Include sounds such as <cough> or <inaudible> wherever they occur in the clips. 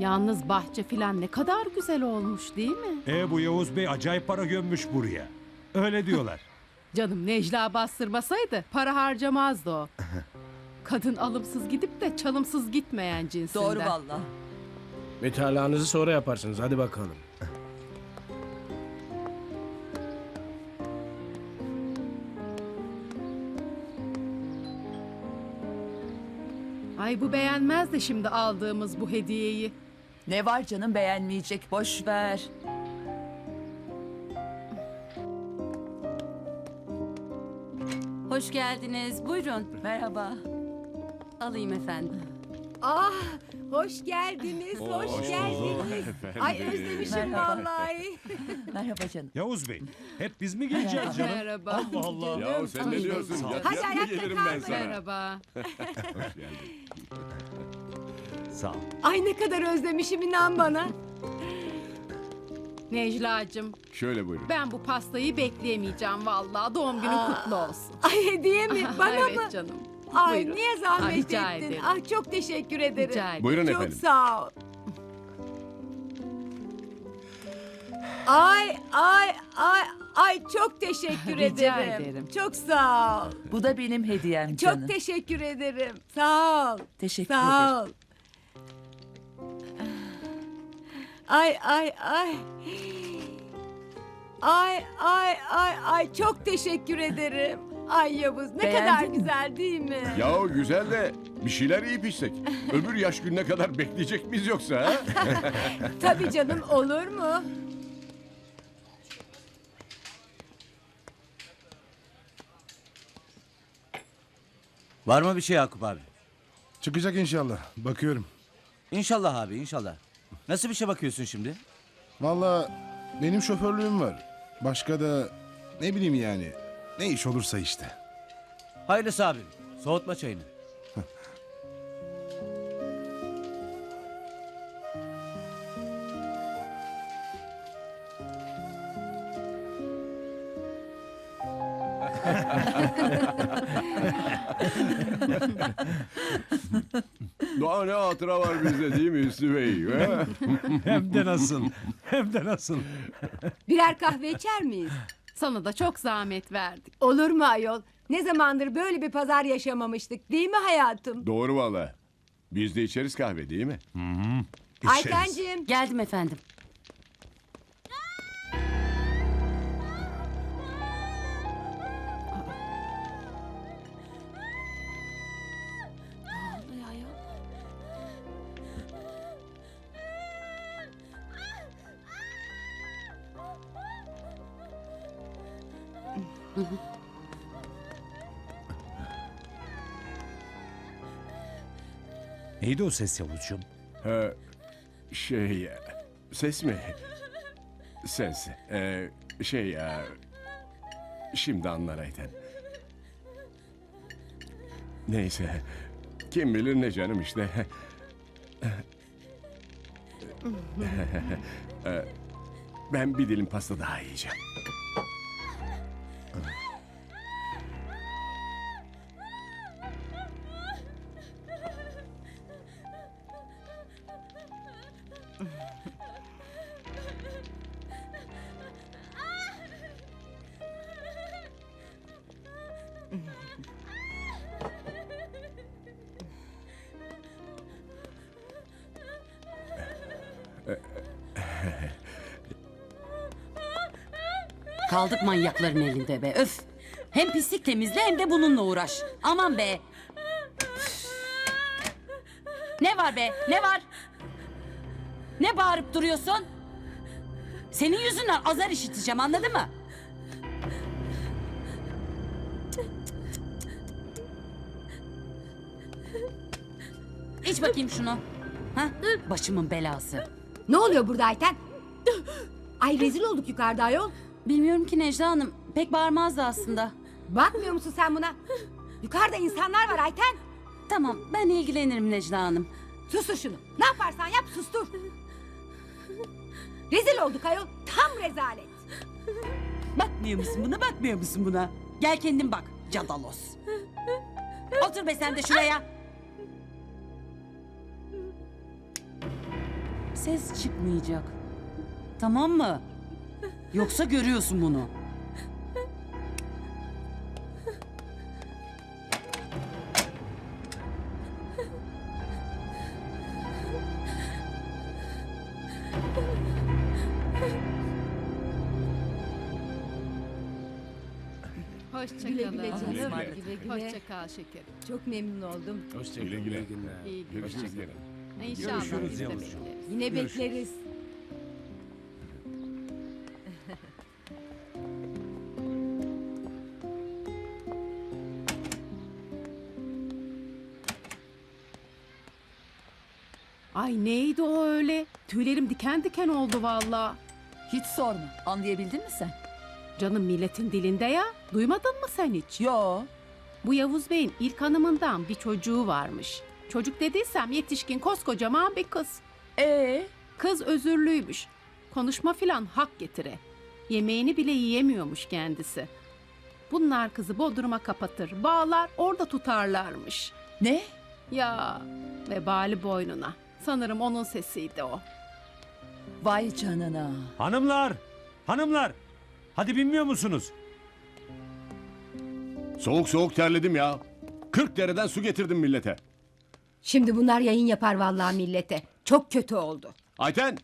Yalnız bahçe filan ne kadar güzel olmuş değil mi? E bu Yavuz Bey acayip para gömmüş buraya. Öyle diyorlar. <laughs> Canım Necla bastırmasaydı para harcamazdı o. <laughs> Kadın alımsız gidip de çalımsız gitmeyen cinsinden. Doğru valla. Mütalaanızı sonra yaparsınız. Hadi bakalım. Ay bu beğenmez de şimdi aldığımız bu hediyeyi. Ne var canım beğenmeyecek boş ver. Hoş geldiniz. Buyurun. Merhaba. Alayım efendim. Ah, hoş geldiniz, hoş, geldiniz. Ay özlemişim Merhaba. vallahi. <laughs> Merhaba canım. Yavuz Bey hep biz mi geleceğiz canım? Merhaba. Allah Allah. Ya sen ne diyorsun? Hadi ayakta gelirim ben kalmayın. sana? Sağ ol. Ay ne kadar özlemişim inan bana. Necla'cığım Şöyle buyurun. ben bu pastayı bekleyemeyeceğim vallahi. Doğum günün kutlu olsun. <laughs> Ay hediye mi? Bana evet mı? canım. Ay Buyurun. niye zahmet Ay, rica ettin? ederim. Ah çok teşekkür ederim. Rica ederim. Buyurun çok efendim. sağ ol. Ay ay ay ay çok teşekkür Rica ederim. ederim. Çok sağ ol. Bu da benim hediyem Çok canım. teşekkür ederim. Sağ ol. Teşekkür Sağ ederim. ol. Ay ay ay. Ay ay ay ay çok teşekkür ederim. Ay Yavuz ne Beğendin kadar mi? güzel değil mi? Ya güzel de bir şeyler yiyip içsek. Öbür yaş gününe kadar bekleyecek miyiz yoksa ha? <laughs> Tabii canım olur mu? Var mı bir şey Yakup abi? Çıkacak inşallah. Bakıyorum. İnşallah abi inşallah. Nasıl bir şey bakıyorsun şimdi? Vallahi benim şoförlüğüm var. Başka da ne bileyim yani. Ne iş olursa işte. Hayırlısı abi. Soğutma çayını. <laughs> Daha ne hatıra var bizde değil mi Hüsnü Bey? <laughs> Hem de nasıl. Hem de nasıl. Birer kahve içer miyiz? Sana da çok zahmet verdik. Olur mu ayol? Ne zamandır böyle bir pazar yaşamamıştık değil mi hayatım? Doğru valla. Biz de içeriz kahve değil mi? Aytenciğim. Geldim efendim. Neydi o ses Yavuzcuğum? Ha, şey... e, Ses mi? Ses. Ee, şey ya... Şimdi anlar Ayten. Neyse. Kim bilir ne canım işte. Ee, <laughs> ben bir dilim pasta daha yiyeceğim. Kaldık manyakların elinde be. Öf. Hem pislik temizle hem de bununla uğraş. Aman be. Ne var be? Ne var? Ne bağırıp duruyorsun? Senin yüzünden azar işiteceğim anladın mı? İç bakayım şunu. Ha? Başımın belası. Ne oluyor burada Ayten? Ay rezil olduk yukarıda ayol. Bilmiyorum ki Necla Hanım. Pek bağırmazdı aslında. Bakmıyor musun sen buna? Yukarıda insanlar var Ayten. Tamam ben ilgilenirim Necla Hanım. Sustur şunu. Ne yaparsan yap sustur. Rezil olduk ayol. Tam rezalet. Bakmıyor musun buna bakmıyor musun buna? Gel kendin bak cadalos. Otur be sen de şuraya. ses çıkmayacak. Tamam mı? Yoksa görüyorsun bunu. Hoşçakalın. Güle güle canım. Güle Güle. Hoşça kal şekerim. Çok memnun oldum. Güle güle. İyi günler. Görüşürüz gene. İnşallah Görüşürüz biz de yavrucuğum. bekleriz. Yine bekleriz. Ay neydi o öyle? Tüylerim diken diken oldu valla. Hiç sorma. Anlayabildin mi sen? Canım milletin dilinde ya. Duymadın mı sen hiç? Yo. Bu Yavuz Bey'in ilk hanımından bir çocuğu varmış. Çocuk dediysem yetişkin koskocaman bir kız. Ee, Kız özürlüymüş. Konuşma filan hak getire. Yemeğini bile yiyemiyormuş kendisi. Bunlar kızı bodruma kapatır, bağlar, orada tutarlarmış. ne? Ya vebali boynuna. Sanırım onun sesiydi o. Vay canına. Hanımlar! Hanımlar! Hadi bilmiyor musunuz? Soğuk soğuk terledim ya. 40 dereden su getirdim millete. Şimdi bunlar yayın yapar vallahi millete. Çok kötü oldu. Ayten!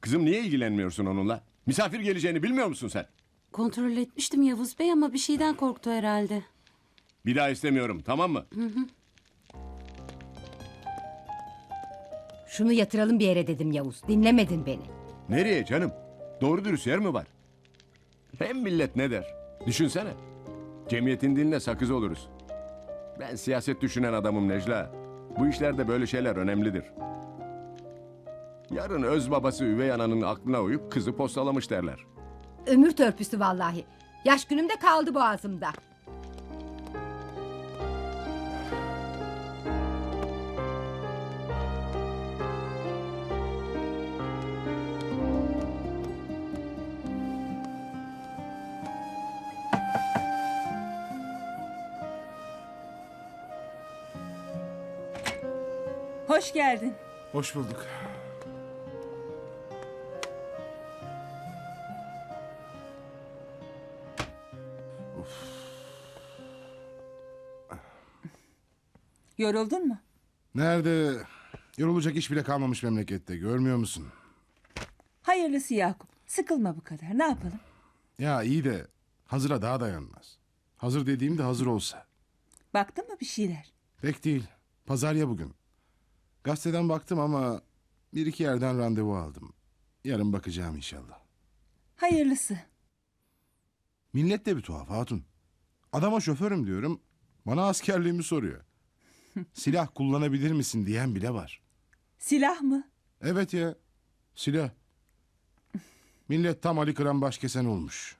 Kızım niye ilgilenmiyorsun onunla? Misafir geleceğini bilmiyor musun sen? Kontrol etmiştim Yavuz Bey ama bir şeyden korktu herhalde. Bir daha istemiyorum tamam mı? Şunu yatıralım bir yere dedim Yavuz. Dinlemedin beni. Nereye canım? Doğru dürüst yer mi var? Hem millet ne der? Düşünsene. Cemiyetin diline sakız oluruz. Ben siyaset düşünen adamım Necla. Bu işlerde böyle şeyler önemlidir. Yarın öz babası üvey ananın aklına uyup kızı postalamış derler. Ömür törpüsü vallahi. Yaş günümde kaldı boğazımda. Hoş geldin. Hoş bulduk. Yoruldun mu? Nerede? Yorulacak iş bile kalmamış memlekette. Görmüyor musun? Hayırlısı Yakup. Sıkılma bu kadar. Ne yapalım? Ya iyi de hazıra daha dayanmaz. Hazır dediğim de hazır olsa. Baktın mı bir şeyler? Pek değil. Pazar ya bugün. Gazeteden baktım ama bir iki yerden randevu aldım. Yarın bakacağım inşallah. Hayırlısı. Millet de bir tuhaf hatun. Adama şoförüm diyorum. Bana askerliğimi soruyor. <laughs> Silah kullanabilir misin diyen bile var. Silah mı? Evet ya. Silah. <laughs> Millet tam Ali Kıran başkesen olmuş.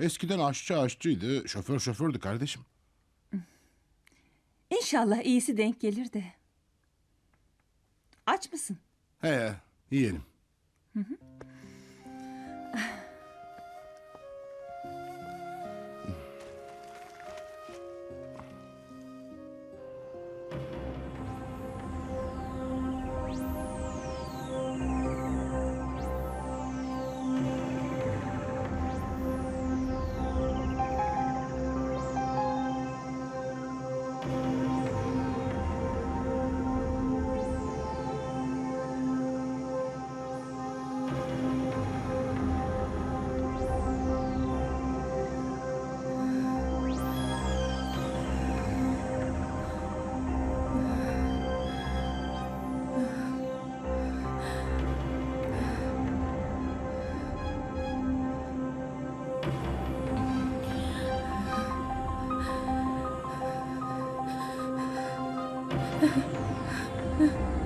Eskiden aşçı aşçıydı, şoför şofördü kardeşim. <laughs> İnşallah iyisi denk gelir de. Aç mısın? He yiyelim. 嗯。<laughs>